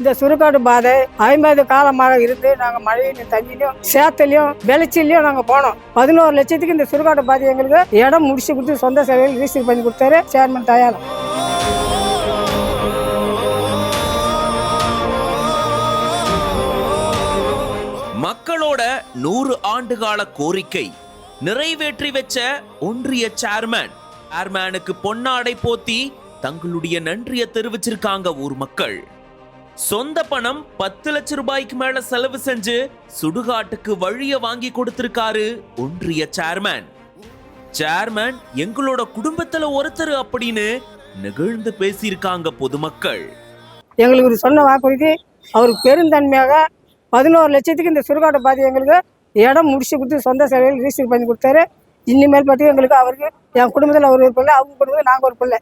இந்த சுருக்காடு பாதை ஐம்பது காலமாக இருந்து நாங்கள் மழையிலும் தண்ணிலையும் சேத்துலையும் வெளிச்சிலையும் நாங்கள் போனோம். பதினோரு லட்சத்துக்கு இந்த சுருக்காடு பாதை எங்களுக்கு இடம் முடிச்சு கொடுத்து சொந்த செலவில் ரிஜிஸ்டர் பண்ணி கொடுத்தாரு சேர்மன் தயார் மக்களோட நூறு ஆண்டுகால கோரிக்கை நிறைவேற்றி வச்ச ஒன்றிய சேர்மேன் சேர்மேனுக்கு பொன்னாடை போத்தி தங்களுடைய நன்றியை தெரிவிச்சிருக்காங்க ஊர் மக்கள். சொந்த பணம் பத்து லட்சம் ரூபாய்க்கு மேல செலவு செஞ்சு சுடுகாட்டுக்கு வழிய வாங்கி கொடுத்திருக்காரு ஒன்றிய சேர்மேன் சேர்மேன் எங்களோட குடும்பத்துல ஒருத்தர் அப்படின்னு நெகிழ்ந்து பேசியிருக்காங்க பொதுமக்கள். எங்களுக்கு ஒரு சொன்ன வாக்குறுதி அவருக்கு பெருந்தன்மையாக பதினோரு லட்சத்துக்கு இந்த சுடுகாட்டை பார்த்து எங்களுக்கு இடம் முடிச்சு கொடுத்து சொந்த செலவில் ரிஜிஸ்டர் பண்ணி கொடுத்தாரு. இனிமேல் பார்த்து எங்களுக்கு அவருக்கு என் குடும்பத்தில் அவர் ஒரு பிள்ளை அவங்க குடும்பத்தில் நாங்கள் ஒரு பிள்ளை.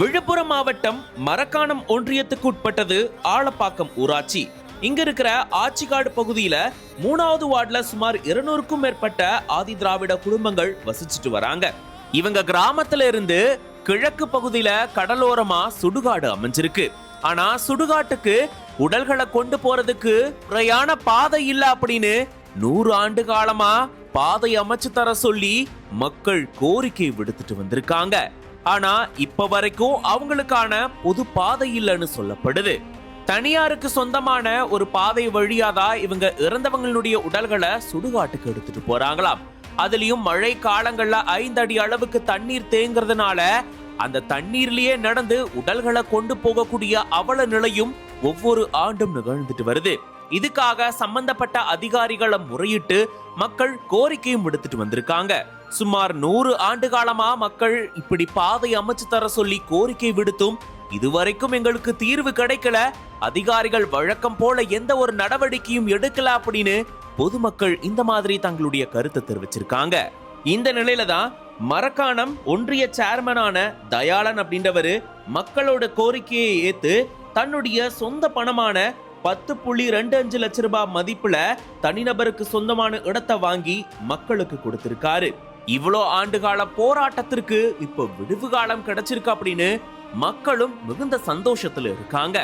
விழுப்புரம் மாவட்டம் மரக்காணம் ஒன்றியத்துக்கு உட்பட்டது ஆலப்பாக்கம் ஊராட்சி. இங்க இருக்கிற ஆச்சிக்காடு பகுதியில மூணாவது வார்டுல சுமார் இருநூறுக்கும் மேற்பட்ட ஆதி திராவிட குடும்பங்கள் வசிச்சுட்டு வராங்க. இவங்க கிராமத்துல இருந்து கிழக்கு பகுதியில கடலோரமா சுடுகாடு அமைஞ்சிருக்கு. ஆனா சுடுகாட்டுக்கு உடல்களை கொண்டு போறதுக்கு முறையான பாதை இல்ல அப்படின்னு நூறு ஆண்டு காலமா பாதை அமைச்சு தர சொல்லி மக்கள் கோரிக்கை விடுத்துட்டு வந்திருக்காங்க. ஆனா இப்ப வரைக்கும் அவங்களுக்கான பொது பாதை இல்லைன்னு சொல்லப்படுது. தனியாருக்கு சொந்தமான ஒரு பாதை வழியாதான் இவங்க இறந்தவங்களுடைய உடல்களை சுடுகாட்டுக்கு எடுத்துட்டு போறாங்களாம். அதுலயும் மழை காலங்கள்ல ஐந்து அடி அளவுக்கு தண்ணீர் தேங்குறதுனால அந்த தண்ணீர்லயே நடந்து உடல்களை கொண்டு போகக்கூடிய அவல நிலையும் ஒவ்வொரு ஆண்டும் நிகழ்ந்துட்டு வருது. இதுக்காக சம்பந்தப்பட்ட அதிகாரிகளை முறையிட்டு மக்கள் கோரிக்கையும் விடுத்துட்டு வந்திருக்காங்க. சுமார் நூறு ஆண்டு காலமா மக்கள் இப்படி பாதை அமைச்சு தர சொல்லி கோரிக்கை விடுத்தும் இதுவரைக்கும் எங்களுக்கு தீர்வு கிடைக்கல. அதிகாரிகள் வழக்கம் போல எந்த ஒரு நடவடிக்கையும் எடுக்கல அப்படின்னு பொதுமக்கள் இந்த மாதிரி தங்களுடைய கருத்தை தெரிவிச்சிருக்காங்க. இந்த நிலையில தான் மரக்காணம் ஒன்றிய சேர்மனான தயாளன் அப்படின்றவரு மக்களோட கோரிக்கையை ஏத்து தன்னுடைய சொந்த பணமான பத்து புள்ளி ரெண்டு அஞ்சு லட்ச ரூபாய் மதிப்புல தனிநபருக்கு சொந்தமான இடத்தை வாங்கி மக்களுக்கு கொடுத்திருக்காரு. இவ்வளோ ஆண்டுகால போராட்டத்திற்கு இப்ப விடுவு காலம் கிடைச்சிருக்கு அப்படின்னு மக்களும் மிகுந்த சந்தோஷத்துல இருக்காங்க.